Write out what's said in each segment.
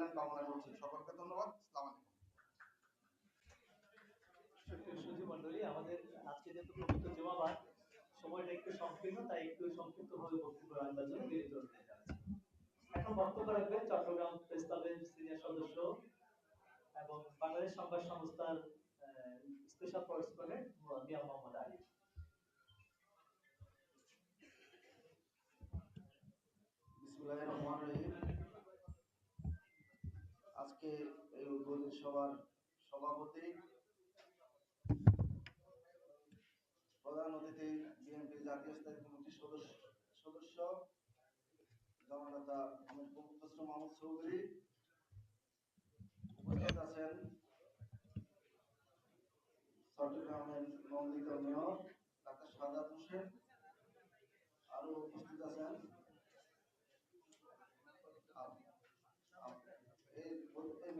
কল্যাণ কামনা করছি। সকলকে ধন্যবাদ। সালাম আলাইকুম। সুধী মন্ডলী আমাদের আজকে যেহেতু পবিত্র জমাবার সময়টা একটু সংকীর্ণ তাই একটু সংক্ষিপ্ত ভাবে বক্তব্য জন্য এখন বক্তব্য রাখবেন চট্টগ্রাম প্রেস ক্লাবের সিনিয়র সদস্য এবং বাংলাদেশ সংবাদ সংস্থার স্পেশাল করেসপন্ডেন্ট মিয়া মোহাম্মদ আলী। বিসমুল্লাহির রহমানির রহিম আজকে এই উদ্বোধনী সভার সভাপতি, প্রধান অতিথি, বিএনপি জাতীয় স্থায়ী কমিটির সদস্য সদস্য, জননেতা মাহমুদ চৌধুরী উপস্থিত আছেন। চট্টগ্রামের নন্দিত মেয়র ডাক্তার সাদাত হোসেন আরও উপস্থিত আছেন আপ- আপ- এই এই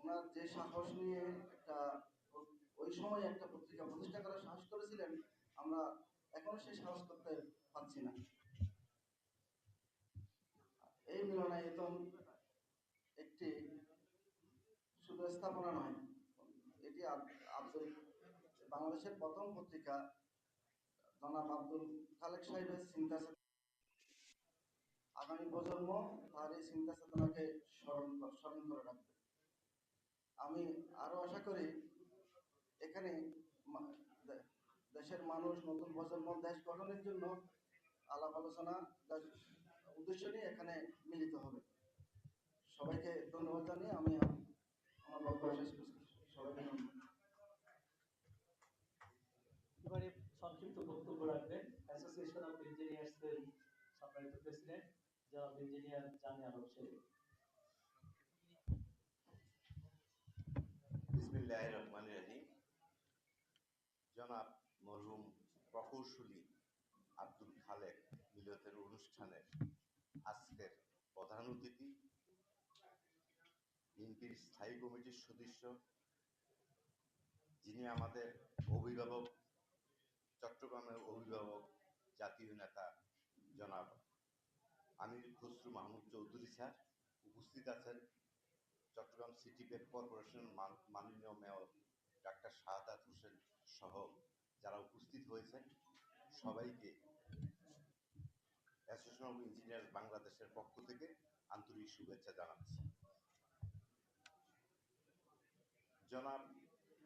ওনার যে সাহস নিয়ে একটা ওই সময় একটা পত্রিকা প্রতিষ্ঠা করার সাহস করেছিলেন, আমরা এখনও সেই সাহস করতে পারছি না। এই মিলনায়তন একটি শুধু স্থাপনা নয়, এটি আব্দুল, বাংলাদেশের প্রথম পত্রিকা, জনাব আব্দুল খালেক সাহেবের চিন্তা আগামী প্রজন্ম তার এই চিন্তা চেতনাকে স্মরণ স্মরণ করে রাখবে। আমি আরও আশা করি এখানে দেশের মানুষ, নতুন প্রজন্ম, দেশ গঠনের জন্য আলাপ আলোচনা, দেশ- উদ্দেশ্য নিয়ে এখানে মিলিত হবে। সবাইকে ধন্যবাদ জানিয়ে আমি আমার বক্তব্য শেষ করছি। সবাইকে ধন্যবাদ। সংক্ষিপ্ত বক্তব্য রাখবেন। অ্যাসোসিয়েশন অফ ইঞ্জিনিয়ার্স এর সম্মানিত প্রেসিডেন্ট জনাব ইঞ্জিনিয়ার বিসমিল্লাহ রহমান রহিম জনাব মরহুম প্রকৌশলী আব্দুল খালেক মিলতের অনুষ্ঠানের আজকের প্রধান অতিথি। বিএনপির স্থায়ী কমিটির সদস্য, যিনি আমাদের অভিভাবক, চট্টগ্রামের অভিভাবক, জাতীয় নেতা জনাব আমির খসরু মাহমুদ চৌধুরী স্যার উপস্থিত আছেন। চট্টগ্রাম সিটি কর্পোরেশন মান- মাননীয় মেয়র ডাক্তার শাহাদাত হোসেন সহ যারা উপস্থিত হয়েছেন, সবাইকে অ্যাসোসিয়েশন অফ ইঞ্জিনিয়ার বাংলাদেশের পক্ষ থেকে আন্তরিক শুভেচ্ছা জানাচ্ছি। জনাব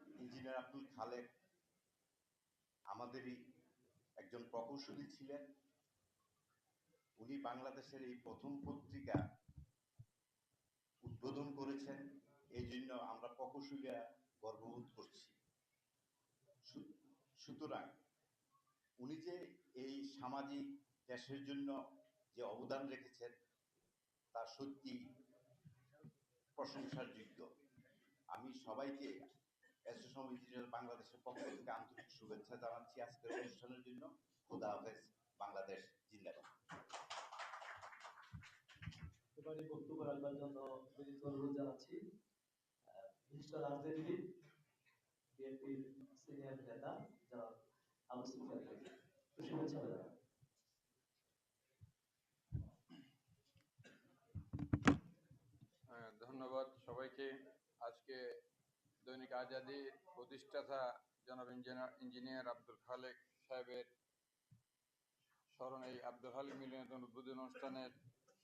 ইঞ্জিনিয়ার আব্দুল খালেক আমাদেরই একজন প্রকৌশলী ছিলেন। উনি বাংলাদেশের এই প্রথম পত্রিকা উদ্বোধন করেছেন এই জন্য আমরা প্রকৌশলীরা গর্ববোধ করছি। সুতরাং উনি যে এই সামাজিক দেশের জন্য যে অবদান রেখেছেন, তা সত্যি প্রশংসার যোগ্য আমি সবাইকে অফ ইঞ্জিনিয়ার বাংলাদেশের পক্ষ থেকে আন্তরিক শুভেচ্ছা জানাচ্ছি আজকের অনুষ্ঠানের জন্য। খোদা হাফেজ, বাংলাদেশ জিন্দাবাদ। এবারে বক্তব্য রাখবার জন্য বিনীত অনুরোধ জানাচ্ছি। বিএনপির সিনিয়র নেতা জনাব আবু একটু শুভেচ্ছা জানান হ্যাঁ, ধন্যবাদ সবাইকে। আজকে দৈনিক আজাদির প্রতিষ্ঠাতা জনাব ইঞ্জিনিয়ার আব্দুল খালেক সাহেবের স্মরণে আব্দুল হালিম মিলনায়তন উদ্বোধন অনুষ্ঠানের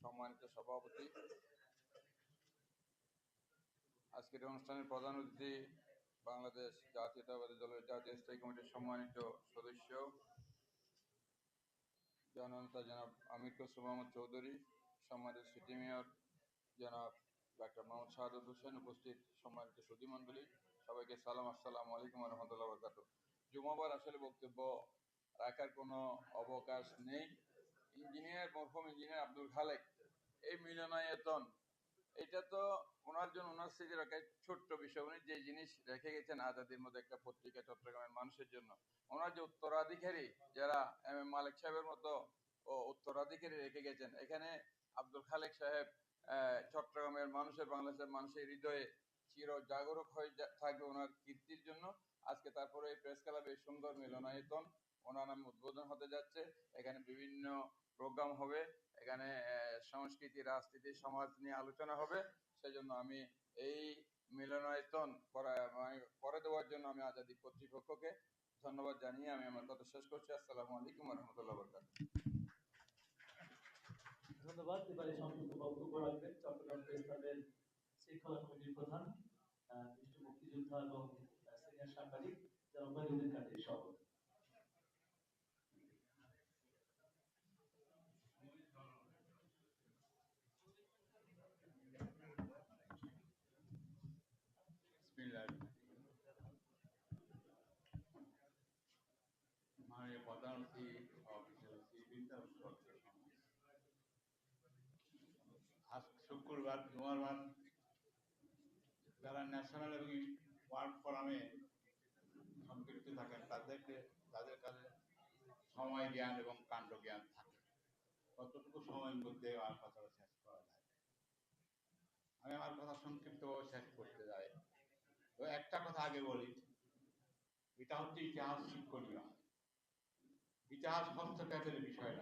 সম্মানিত সভাপতি। আজকের অনুষ্ঠানের প্রধান অতিথি বাংলাদেশ জাতীয়তাবাদী দলের জাতীয় স্থায়ী কমিটির সম্মানিত সদস্য, জননেতা জনাব আমির খসরু মোহাম্মদ চৌধুরী, সম্মানিত সিটি মেয়র জনাব ডাক্তার মোহাম্মদ শাহাদুল হোসেন, উপস্থিত সম্মানিত সুধী মণ্ডলী, সবাইকে সালাম, আসসালামু আলাইকুম রহমতুল্লাহ বরকাত জুমাবার আসলে বক্তব্য রাখার কোনো অবকাশ নেই। ইঞ্জিনিয়ার, মরহুম ইঞ্জিনিয়ার আব্দুল খালেক এই মিলনায়তন এটা তো ওনার জন্য, ওনার স্মৃতি রাখা ছোট্ট বিষয়। উনি যে জিনিস রেখে গেছেন আজাদির মধ্যে একটা পত্রিকা, চট্টগ্রামের মানুষের জন্য, ওনার যে উত্তরাধিকারী যারা এম এম মালিক সাহেবের মতো ও উত্তরাধিকারী রেখে গেছেন, এখানে আব্দুল খালেক সাহেব চট্টগ্রামের মানুষের, বাংলাদেশের মানুষের হৃদয়ে চির জাগরক হয়ে থাকবে ওনার কীর্তির জন্য। আজকে তারপরে এই প্রেস ক্লাবে সুন্দর মিলনায়তন, ওনার নামে উদ্বোধন হতে যাচ্ছে। এখানে বিভিন্ন প্রোগ্রাম হবে। এখানে সংস্কৃতি রাজনীতি সমাজ নিয়ে আলোচনা হবে। সেজন্য আমি এই মিলনায়তন মানে করে দেওয়ার জন্য আমি আজাদি কর্তৃপক্ষকে ধন্যবাদ জানিয়ে আমি আমার কথা শেষ করছি। আসসালামু আলাইকুম রহমতুল্লাহ বরকাত ধন্যবাদ। এবারে সংক্ষিপ্ত বক্তব্য রাখবেন। চট্টগ্রাম প্রেস ক্লাবের শৃঙ্খলা কমিটির প্রধান আহ, মুক্তিযোদ্ধা এবং সিনিয়র সাংবাদিক জনাব মহিউদ্দিন কাদের সভাপতি। শুক্রবার জুমারবার যারা ন্যাশনাল এবং ওয়ার্ল্ড ফোরামে সম্পৃক্ত থাকেন, তাদেরকে, তাদের কাছে সময় জ্ঞান এবং কাণ্ড জ্ঞান থাকে। কতটুকু সময়ের মধ্যে আমার কথাটা শেষ করা যায়? আমি আমার কথা সংক্ষিপ্তভাবে শেষ করতে যাই। তো একটা কথা আগে বলি, এটা হচ্ছে ইতিহাস শিক্ষণীয়। ইতিহাস হস্তক্ষেপের বিষয়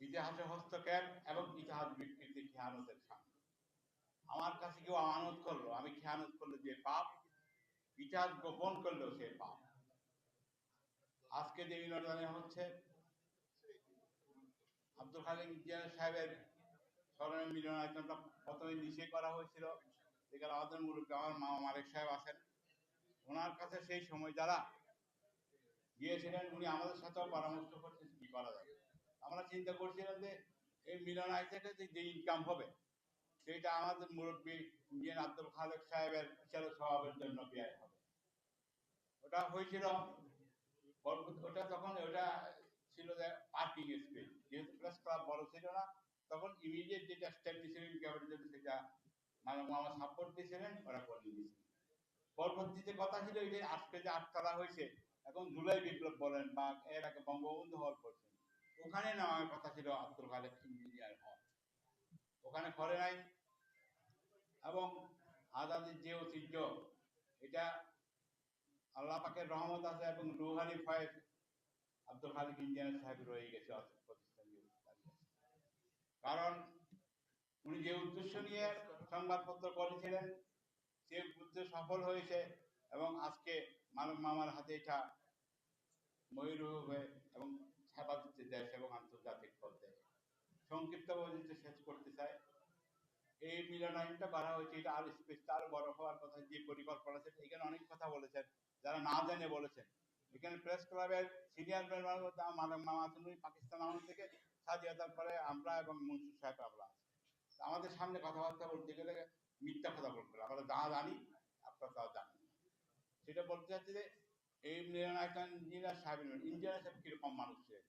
ইতিহাসে হস্তক্ষেপ এবং ইতিহাস বিকৃতি খেয়ানতের সামনে আমার কাছে কেউ আমানত করল, আমি খেয়ানত করলে যে পাপ ইতিহাস গোপন করলেও সে পাপ। আজকে যে বিনোদনে হচ্ছে, আব্দুল সাহেবের মিলনায়তনটা প্রথমে করা হয়েছিল। আমার মামা মালিক সাহেব আছেন। ওনার কাছে সেই সময় যারা গিয়েছিলেন, উনি আমাদের সাথেও পরামর্শ করছেন কি করা যাবে। আমরা চিন্তা করছিলাম যে এই মিলনায় থেকে যে ইনকাম হবে সেটা আমাদের মুরব্বী ইন্ডিয়ান আব্দুল খালেক সাহেবের বিচার স্বভাবের জন্য ব্যয় হবে। ওটা হয়েছিল ওটা তখন ওটা ছিল যে পার্কিং স্পেস যেহেতু প্রেস ক্লাব বড় ছিল না, তখন ইমিডিয়েট যেটা স্টেপ নিয়েছিলেন ক্যাবিনেট সেটা মানে মামা সাপোর্ট দিয়েছিলেন, ওরা করে দিয়েছিলেন পরবর্তীতে কথা ছিল এই যে আজকে যে আটতলা হয়েছে, এখন জুলাই বিপ্লব বলেন বা এর আগে বঙ্গবন্ধু হল করছেন ওখানে নেওয়ার কথা ছিল আব্দুল খালেক ইঞ্জিনিয়ার হল ওখানে করে নাই এবং আজাদের যে ঐতিহ্য, এটা আল্লাহ পাকের রহমত আছে এবং রুহানি ফয়েজ আব্দুল খালিক ইঞ্জিনিয়ার সাহেব রয়ে গেছে। কারণ উনি যে উদ্দেশ্য নিয়ে সংবাদপত্র করেছিলেন, সে উদ্দেশ্য সফল হয়েছে এবং আজকে মানব মামার হাতে এটা ময়ূর হয়ে এবং সেবা দিচ্ছে দেশ এবং আন্তর্জাতিক পর্যায়ে। সংক্ষিপ্ত বলতে শেষ করতে চাই, এই মিলনায়নটা করা হয়েছে, এটা আরও স্পেস আরও বড় হওয়ার কথা যে পরিকল্পনা আছে, এখানে অনেক কথা বলেছেন, যারা না জেনে বলেছেন। এখানে প্রেস ক্লাবের সিনিয়র আছেন পাকিস্তান আমল থেকে স্বাধীনতার পরে আমরা এবং মনসুর সাহেব আমরা আমাদের সামনে কথাবার্তা বলতে গেলে মিথ্যা কথা হবে। আমরা যা জানি, আপনারা তাও জানেন সেটা বলতে চাচ্ছি যে এই মিলনায়তন ইঞ্জিনিয়ার সাহেব ইঞ্জিনিয়ার সাহেব কীরকম মানুষ ছিলেন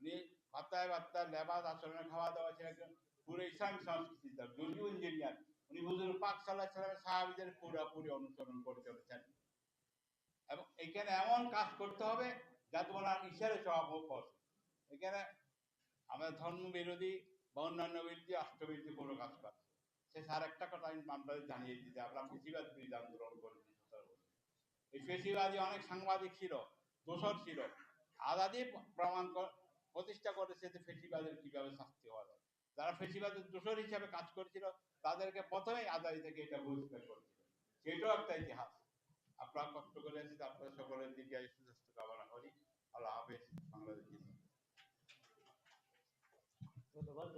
উনি বার্তায় বার্তা লেবাস, আচরণে খাওয়া দাওয়া ছিল একজন পুরো ইসলামিক সংস্কৃতি তার যদিও ইঞ্জিনিয়ার। উনি হুজুর পাক সাল্লাহ সাল্লামের সাহাবিদের পুরোপুরি অনুসরণ করে চলেছেন। এবং এখানে এমন কাজ করতে হবে যাতে ওনার স্বভাব পৌঁছে এখানে আমাদের ধর্ম বিরোধী বা অন্যান্য বিরোধী, রাষ্ট্রবিরোধী কোনো কাজ করে সে আর একটা কথা আমি আপনাদের জানিয়ে দিতে আমরা ফেসিবাদ বিরোধী আন্দোলন করেছি। এই ফেসিবাদী অনেক সাংবাদিক ছিল, দোষর ছিল। আজাদি প্রমাণ প্রতিষ্ঠা করেছে যে ফেসিবাদের কীভাবে শাস্তি হওয়া যায়। যারা ফেসিবাদের দোষর হিসাবে কাজ করেছিল, তাদেরকে প্রথমেই আজাদি থেকে এটা বহিষ্কার করেছিল। সেটাও একটা ইতিহাস। আপনারা কষ্ট করে এসেছে আপনারা সকলের দিকে সুস্বাস্থ্য কামনা করি। আল্লাহ হাফেজ। বাংলাদেশ ধন্যবাদ